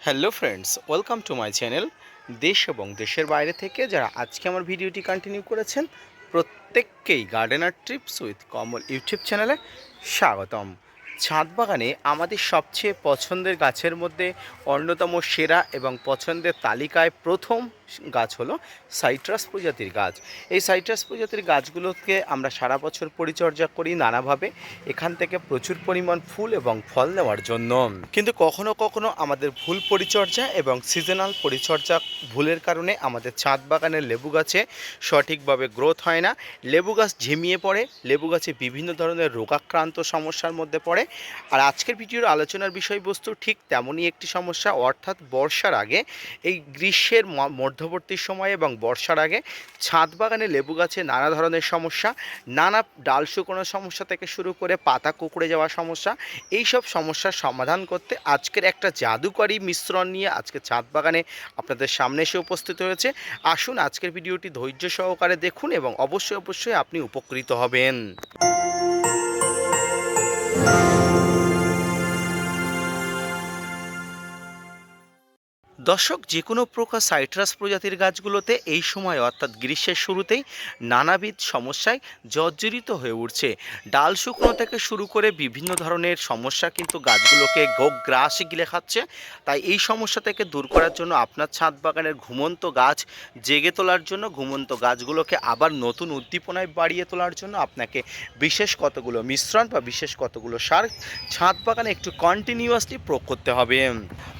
Hello friends welcome to my channel দেশ এবং দেশের বাইরে থেকে যারা আজকে আমার ভিডিওটি কন্টিনিউ করেছেন, প্রত্যেককেই gardener trips with Kamal YouTube চ্যানেলে স্বাগতম। ছাদ বাগানে আমাদের সবচেয়ে পছন্দের গাছের মধ্যে অন্যতম সেরা এবং পছন্দের তালিকায় প্রথম গাছ হলো সাইট্রাস প্রজাতির গাছ। এই সাইট্রাস প্রজাতির গাছগুলোকে আমরা সারা বছর পরিচর্যা করি নানাভাবে। এখান থেকে প্রচুর পরিমাণ ফুল এবং ফল নেওয়ার জন্য। কিন্তু কখনো কখনো আমাদের ভুল পরিচর্যা এবং সিজনাল পরিচর্যা ভুলের কারণে আমাদের ছাদ বাগানের লেবু গাছে সঠিকভাবে গ্রোথ হয় না। লেবু গাছ ঝিমিয়ে পড়ে, লেবু গাছে বিভিন্ন ধরনের রোগাক্রান্ত সমস্যার মধ্যে পড়ে। আর আজকের ভিডিওর আলোচনার বিষয়বস্তু ঠিক তেমনই একটি সমস্যা, অর্থাৎ বর্ষার আগে এই গ্রীষ্মের মধ্যবর্তী সময়ে এবং বর্ষার আগে ছাদ বাগানে লেবু গাছে নানা ধরনের সমস্যা, নানা ডাল শুকোনোর সমস্যা থেকে শুরু করে পাতা কুকড়ে যাওয়া সমস্যা এই সব সমস্যার সমাধান করতে আজকের একটা জাদুকরী মিশ্রণ নিয়ে আজকে ছাদ বাগানে আপনাদের সামনে এসে উপস্থিত হয়েছে। আসুন আজকের ভিডিওটি ধৈর্য সহকারে দেখুন এবং অবশ্যই অবশ্যই আপনি উপকৃত হবেন। দর্শক যে কোনো প্রকার সাইট্রাস প্রজাতির গাছগুলোতে এই সময়, অর্থাৎ গ্রীষ্মের শুরুতেই, নানাবিধ সমস্যায় জর্জরিত হয়ে উঠছে। ডাল শুকনো থেকে শুরু করে বিভিন্ন ধরনের সমস্যা কিন্তু গাছগুলোকে গ্রাস গিলে খাচ্ছে। তাই এই সমস্যা থেকে দূর করার জন্য আপনার ছাদ বাগানের ঘুমন্ত গাছ জেগে তোলার জন্য, ঘুমন্ত গাছগুলোকে আবার নতুন উদ্দীপনায় বাড়িয়ে তোলার জন্য আপনাকে বিশেষ কতগুলো মিশ্রণ বা বিশেষ কতগুলো সার ছাদ বাগানে একটু কন্টিনিউয়াসলি প্রয়োগ করতে হবে।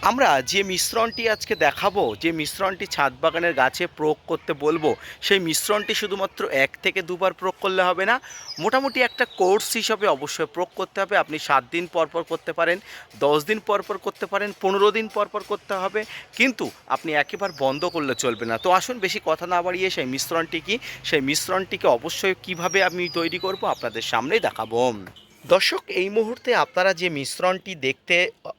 আমরা যে মিশ্রণটি আজকে দেখাবো যে মিশ্রণটি ছাদ বাগানের গাছে প্রয়োগ করতে বলব। সেই মিশ্রণটি শুধুমাত্র এক থেকে দুবার প্রয়োগ করলে হবে না, মোটামুটি একটা কোর্স হিসাবে অবশ্যই প্রয়োগ করতে হবে। আপনি সাত দিন পর পর করতে পারেন, দশ দিন পর পর করতে পারেন, পনেরো দিন পর পর করতে হবে। কিন্তু আপনি একেবারে বন্ধ করলে চলবে না। তো আসুন বেশি কথা না বাড়িয়ে সেই মিশ্রণটি কি? সেই মিশ্রণটিকে অবশ্যই কীভাবে আমি তৈরি করব আপনাদের সামনেই দেখাবো। দর্শক, এই মুহূর্তে আপনারা যে মিশ্রণটি দেখতে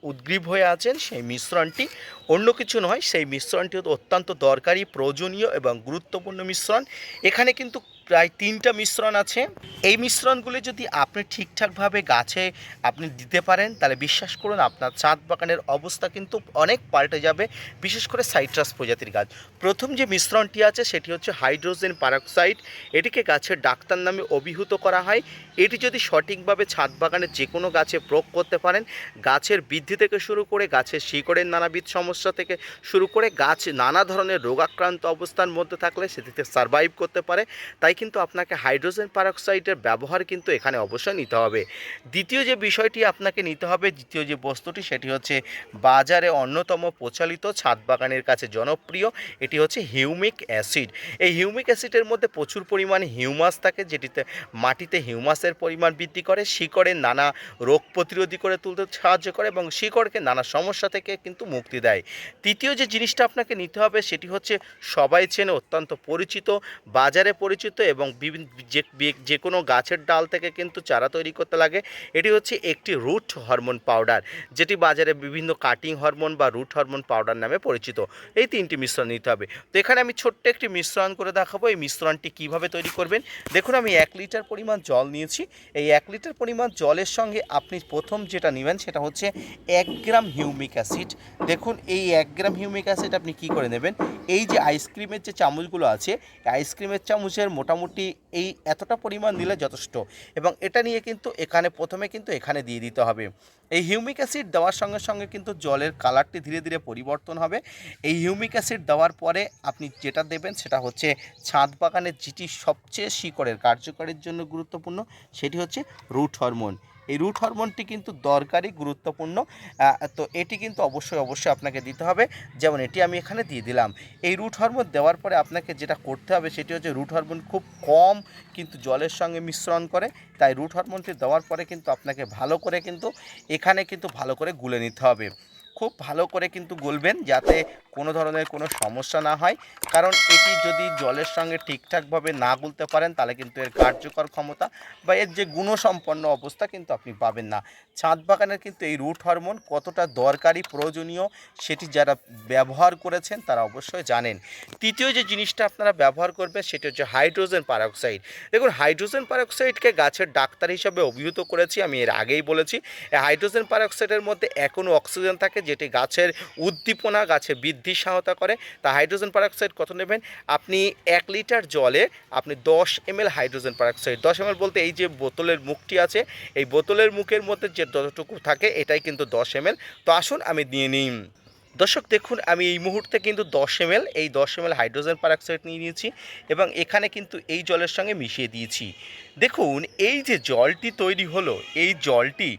উদ্গ্রীব হয়ে আছেন, সেই মিশ্রণটি অন্য কিছু নয়, সেই মিশ্রণটি অত্যন্ত দরকারি, প্রয়োজনীয় এবং গুরুত্বপূর্ণ মিশ্রণ। এখানে কিন্তু প্রায় তিনটা মিশ্রণ আছে। এই মিশ্রণগুলি যদি আপনি ঠিকঠাকভাবে গাছে আপনি দিতে পারেন, তাহলে বিশ্বাস করুন আপনার চাঁদ বাগানের অবস্থা কিন্তু অনেক পাল্টে যাবে, বিশেষ করে সাইট্রাস প্রজাতির গাছ। প্রথম যে মিশ্রণটি আছে, সেটি হচ্ছে হাইড্রোজেন পারক্সাইড। এটিকে গাছের ডাক্তার নামে অভিহিত করা হয়। এটি যদি সঠিকভাবে ছাদ বাগানের যে কোনো গাছে প্রয়োগ করতে পারেন, গাছের বৃদ্ধি থেকে শুরু করে গাছের শিকড়ের নানাবিধ সমস্যা থেকে শুরু করে গাছ নানা ধরনের রোগাক্রান্ত অবস্থার মধ্যে থাকলে সেটিতে সারভাইভ করতে পারে। তাই কিন্তু আপনাকে হাইড্রোজেন পারক্সাইডের ব্যবহার কিন্তু এখানে অবশ্যই নিতে হবে। দ্বিতীয় যে বিষয়টি আপনাকে নিতে হবে, দ্বিতীয় যে বস্তুটি, সেটি হচ্ছে বাজারে অন্যতম প্রচলিত ছাদ বাগানের কাছে জনপ্রিয়, এটি হচ্ছে হিউমিক অ্যাসিড। এই হিউমিক অ্যাসিডের মধ্যে প্রচুর পরিমাণে হিউমাস থাকে, যেটিতে মাটিতে হিউমাসের পরিমাণ বৃদ্ধি করে শিকড়ের নানা রোগ প্রতিরোধী করে তুলতে সাহায্য করে এবং শিকড়কে নানা সমস্যা থেকে কিন্তু মুক্তি দেয়। তৃতীয় যে জিনিসটা আপনাকে নিতে হবে, সেটি হচ্ছে সবাই চেনে অত্যন্ত পরিচিত, বাজারে পরিচিত এবং বিভিন্ন যে যে কোনো গাছের ডাল থেকে কিন্তু চারা তৈরি করতে লাগে। এটি হচ্ছে একটি রুট হরমোন পাউডার, যেটি বাজারে বিভিন্ন কাটিং হরমোন বা রুট হরমোন পাউডার নামে পরিচিত। এই তিনটি মিশ্রণ নিতে হবে। তো এখানে আমি ছোট্ট একটি মিশ্রণ করে দেখাবো। এই মিশ্রণটি কীভাবে তৈরি করবেন? দেখুন, আমি এক লিটার পরিমাণ জল নিয়েছি। এই এক লিটার পরিমাণ জলের সঙ্গে আপনি প্রথম যেটা নেবেন সেটা হচ্ছে এক গ্রাম হিউমিক অ্যাসিড। দেখুন, এই এক গ্রাম হিউমিক অ্যাসিড আপনি কি করে নেবেন? এই যে আইসক্রিমের যে চামচগুলো আছে আইসক্রিমের চামচের মোটামুটি এই এতটা পরিমাণ দিলে যথেষ্ট। এবং এটা নিয়ে কিন্তু এখানে প্রথমে কিন্তু এখানে দিয়ে দিতে হবে। এই হিউমিক অ্যাসিড দেওয়ার সঙ্গে সঙ্গে কিন্তু জলের কালারটি ধীরে ধীরে পরিবর্তন হবে। এই হিউমিক অ্যাসিড দেওয়ার পরে আপনি যেটা দেবেন সেটা হচ্ছে ছাদ বাগানের যেটি সবচেয়ে শিকড়ের কার্যকরের জন্য গুরুত্বপূর্ণ, সেটি হচ্ছে রুট হরমোন। এই রুট হরমোনটি কিন্তু দরকারি, গুরুত্বপূর্ণ তো এটি কিন্তু অবশ্যই অবশ্যই আপনাকে দিতে হবে। যেমন এটি আমি এখানে দিয়ে দিলাম। এই রুট হরমোন দেওয়ার পরে আপনাকে যেটা করতে হবে সেটি হচ্ছে রুট হরমোন খুব কম, কিন্তু জলের সঙ্গে মিশ্রণ করে। তাই রুট হরমোনটি দেওয়ার পরে কিন্তু আপনাকে ভালো করে কিন্তু, এখানে কিন্তু ভালো করে গুলে নিতে হবে। খুব ভালো করে কিন্তু গলবেন যাতে কোনো ধরনের কোনো সমস্যা না হয়। কারণ এটি যদি জলের সঙ্গে ঠিকঠাকভাবে না গুলতে পারেন, তাহলে কিন্তু এর কার্যকর ক্ষমতা বা এর যে গুণসম্পন্ন অবস্থা কিন্তু আপনি পাবেন না। ছাদ বাগানের কিন্তু এই রুট হরমোন কতটা দরকারি, প্রয়োজনীয়, সেটি যারা ব্যবহার করেছেন তারা অবশ্যই জানেন। তৃতীয় যে জিনিসটা আপনারা ব্যবহার করবেন, সেটি হচ্ছে হাইড্রোজেন পারঅক্সাইড দেখুন, হাইড্রোজেন পারঅক্সাইডকে গাছের ডাক্তার হিসাবে অভিহিত করেছি, আমি এর আগেই বলেছি। হাইড্রোজেন পারঅক্সাইডের মধ্যে এখনও অক্সিজেন থাকে যেটি গাছের উদ্দীপনা, গাছে বৃদ্ধির সহায়তা করে, তা হাইড্রোজেন পারঅক্সাইড কত নেবেন? আপনি এক লিটার জলে আপনি দশ এমএল হাইড্রোজেন পারঅক্সাইড দশ এমএল বলতে এই যে বোতলের মুখটি আছে, এই বোতলের মুখের মধ্যে যে যতটুকু থাকে এটাই কিন্তু দশ এমএল। তো আসুন আমি নিয়ে নিই। দর্শক, দেখুন, আমি এই মুহূর্তে কিন্তু দশ এমএল, এই দশ এমএল হাইড্রোজেন পারঅক্সাইড নিয়ে নিয়েছি এবং এখানে কিন্তু এই জলের সঙ্গে মিশিয়ে দিয়েছি। দেখুন, এই যে জলটি তৈরি হলো, এই জলটি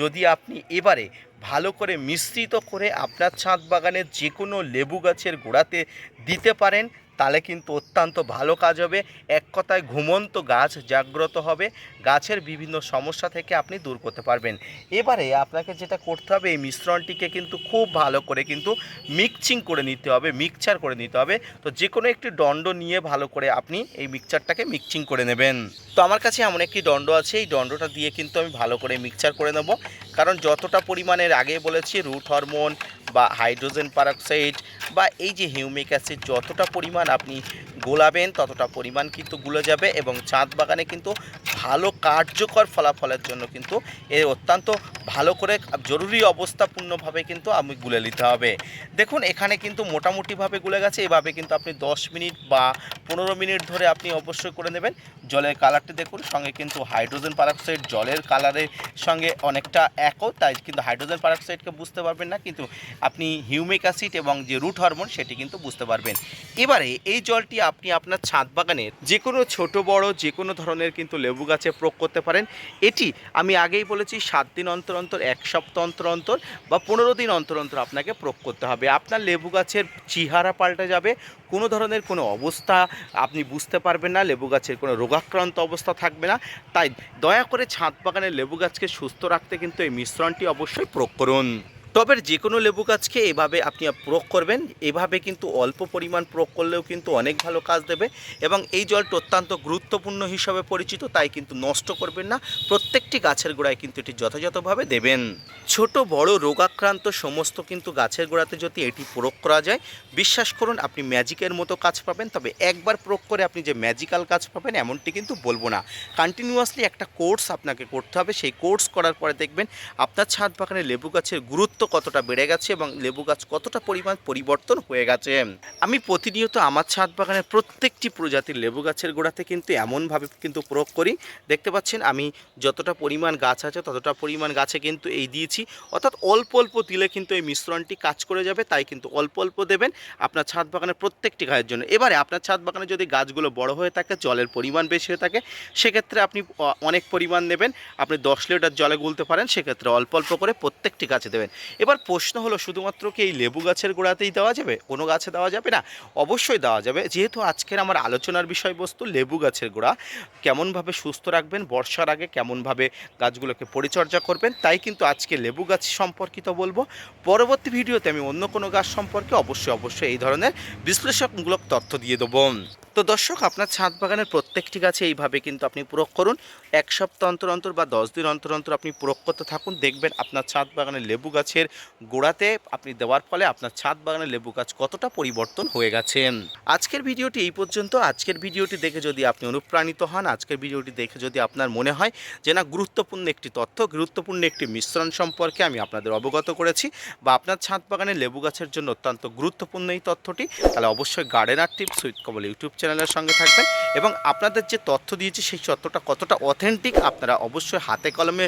যদি আপনি এবারে ভালো করে মিশ্রিত করে আপনার ছাদ বাগানের যে কোনো লেবু গাছের গোড়াতে দিতে পারেন। তাহলে কিন্তু অত্যন্ত ভালো কাজ হবে। এক কথায় ঘুমন্ত গাছ জাগ্রত হবে। গাছের বিভিন্ন সমস্যা থেকে আপনি দূর করতে পারবেন। এবারে আপনাকে যেটা করতে হবে, এই মিশ্রণটিকে কিন্তু খুব ভালো করে কিন্তু মিক্সিং করে নিতে হবে, মিক্সচার করে নিতে হবে। তো যে কোনো একটি দণ্ড নিয়ে ভালো করে আপনি এই মিক্সচারটাকে মিক্সিং করে নেবেন। তো আমার কাছে এমন একটি দণ্ড আছে, এই দণ্ডটা দিয়ে কিন্তু আমি ভালো করে মিক্সচার করে নেব। কারণ যতটা পরিমাণের আগে বলেছি, রুট হরমোন বা হাইড্রোজেন পারক্সাইড বা এই যে হিউমিক অ্যাসিড যতটা পরিমাণ আপনি গোলাবেন, ততটা পরিমাণ কিন্তু গুলে যাবে এবং চাঁদ বাগানে কিন্তু ভালো কার্যকর ফলাফলের জন্য কিন্তু এ অত্যন্ত ভালো করে জরুরি অবস্থাপূর্ণভাবে কিন্তু আমি গুলে নিতে হবে। দেখুন, এখানে কিন্তু মোটামুটিভাবে গুলে গেছে। এভাবে কিন্তু আপনি দশ মিনিট বা পনেরো মিনিট ধরে আপনি অবশ্যই করে নেবেন। জলের কালারটি দেখুন, সঙ্গে কিন্তু হাইড্রোজেন পারঅক্সাইড জলের কালারের সঙ্গে অনেকটা একও, তাই কিন্তু হাইড্রোজেন পারঅক্সাইডকে বুঝতে পারবেন না, কিন্তু আপনি হিউমিক অ্যাসিড এবং যে রুট হরমোন সেটি কিন্তু বুঝতে পারবেন। এবারে এই জলটি আপনি আপনার ছাদ বাগানের যে কোনো ছোট, বড়, যে কোনো ধরনের কিন্তু লেবু গাছে প্রয়োগ করতে পারেন। এটি আমি আগেই বলেছি, সাত দিন অন্তর অন্তর, এক সপ্তাহ অন্তর অন্তর বা পনেরো দিন অন্তর অন্তর আপনাকে প্রয়োগ করতে হবে। আপনার লেবু গাছের চেহারা পাল্টে যাবে, কোনো ধরনের কোনো অবস্থা আপনি বুঝতে পারবেন না, লেবু গাছের কোনো রোগাক্রান্ত অবস্থা থাকবে না। তাই দয়া করে ছাদ বাগানের লেবু গাছকে সুস্থ রাখতে কিন্তু এই মিশ্রণটি অবশ্যই প্রয়োগ করুন। তবে যে কোনো লেবু গাছকে এভাবে আপনি প্রয়োগ করবেন। এভাবে কিন্তু অল্প পরিমাণ প্রয়োগ করলেও কিন্তু অনেক ভালো কাজ দেবে এবং এই জলটা অত্যন্ত গুরুত্বপূর্ণ হিসাবে পরিচিত, তাই কিন্তু নষ্ট করবেন না। প্রত্যেকটি গাছের গোড়ায় কিন্তু এটি যথাযথভাবে দেবেন। ছোট, বড়, রোগাক্রান্ত সমস্ত কিন্তু গাছের গোড়াতে যদি এটি প্রয়োগ করা যায়, বিশ্বাস করুন আপনি ম্যাজিকের মতো কাজ পাবেন। তবে একবার প্রয়োগ করে আপনি যে ম্যাজিক্যাল কাজ পাবেন, এমনটি কিন্তু বলব না। কন্টিনিউয়াসলি একটা কোর্স আপনাকে করতে হবে। সেই কোর্স করার পরে দেখবেন আপনার ছাদ বাগানে লেবু গাছের গুরুত্ব কতটা বেড়ে গেছে এবং লেবু গাছ কতটা পরিমাণ পরিবর্তন হয়ে গেছে? আমি প্রতিনিয়ত আমার ছাদ বাগানের প্রত্যেকটি প্রজাতির লেবু গাছের গোড়াতে কিন্তু এমনভাবে কিন্তু প্রয়োগ করি। দেখতে পাচ্ছেন, আমি যতটা পরিমাণ গাছ আছে ততটা পরিমাণ গাছে কিন্তু এই দিয়েছি। অর্থাৎ অল্প অল্প দিলে কিন্তু এই মিশ্রণটি কাজ করে যাবে, তাই কিন্তু অল্প অল্প দেবেন আপনার ছাদ বাগানের প্রত্যেকটি গাছের জন্য। এবারে আপনার ছাদ বাগানে যদি গাছগুলো বড় হয়ে থাকে, জলের পরিমাণ বেশি হয়ে থাকে, সেক্ষেত্রে আপনি অনেক পরিমাণ নেবেন আপনি দশ লিটার জলে গুলতে পারেন, সেক্ষেত্রে অল্প অল্প করে প্রত্যেকটি গাছে দেবেন। এবার প্রশ্ন হলো, শুধুমাত্র কি এই লেবু গাছের গোড়াতেই দেওয়া যাবে? কোনো গাছে দেওয়া যাবে না? অবশ্যই দেওয়া যাবে। যেহেতু আজকের আমার আলোচনার বিষয়বস্তু লেবু গাছের গোড়া, কেমনভাবে সুস্থ রাখবেন, বর্ষার আগে কেমনভাবে গাছগুলোকে পরিচর্যা করবেন, তাই কিন্তু আজকে লেবু গাছ সম্পর্কিত বলব। পরবর্তী ভিডিওতে আমি অন্য কোনো গাছ সম্পর্কে অবশ্যই অবশ্যই এই ধরনের বিশ্লেষকমূলক তথ্য দিয়ে দেবো। তো দর্শক, আপনার ছাদ বাগানের প্রত্যেকটি গাছে এইভাবে কিন্তু আপনি প্রয়োগ করুন। এক সপ্তাহ অন্তর অন্তর বা দশ দিন অন্তর অন্তর আপনি প্রয়োগ করতে থাকুন। দেখবেন আপনার ছাদ বাগানের লেবু গাছের গোড়াতে আপনি দেওয়ার ফলে আপনার ছাদ বাগানের লেবু গাছ কতটা পরিবর্তন হয়ে গেছে। আজকের ভিডিওটি এই পর্যন্ত। আজকের ভিডিওটি দেখে যদি আপনি অনুপ্রাণিত হন, আজকের ভিডিওটি দেখে যদি আপনার মনে হয় যে না, গুরুত্বপূর্ণ একটি তথ্য, গুরুত্বপূর্ণ একটি মিশ্রণ সম্পর্কে আমি আপনাদের অবগত করেছি বা আপনার ছাদ বাগানের লেবু গাছের জন্য অত্যন্ত গুরুত্বপূর্ণ এই তথ্যটি, তাহলে অবশ্যই gardener tips with Kamal YouTube চ্যানেলের সঙ্গে থাকবেন এবং আপনাদের যে তথ্য দিয়েছে সেই তথ্যটা কতটা অথেন্টিক আপনারা অবশ্যই হাতে কলমে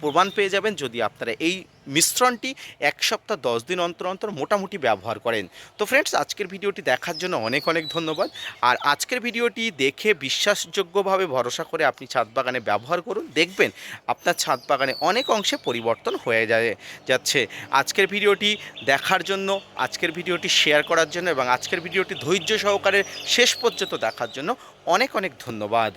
প্রমাণ পেয়ে যাবেন যদি আপনারা এই মিশ্রণটি এক সপ্তাহ দশ দিন অন্তর অন্তর মোটামুটি ব্যবহার করেন। তো ফ্রেন্ডস আজকের ভিডিওটি দেখার জন্য অনেক অনেক ধন্যবাদ। আর আজকের ভিডিওটি দেখে বিশ্বাসযোগ্যভাবে ভরসা করে আপনি ছাদ বাগানে ব্যবহার করুন। দেখবেন আপনার ছাদ বাগানে অনেক অংশে পরিবর্তন হয়ে যায়, যাচ্ছে। আজকের ভিডিওটি দেখার জন্য, আজকের ভিডিওটি শেয়ার করার জন্য এবং আজকের ভিডিওটি ধৈর্য সহকারে শেষ পর্যন্ত দেখার জন্য অনেক অনেক ধন্যবাদ।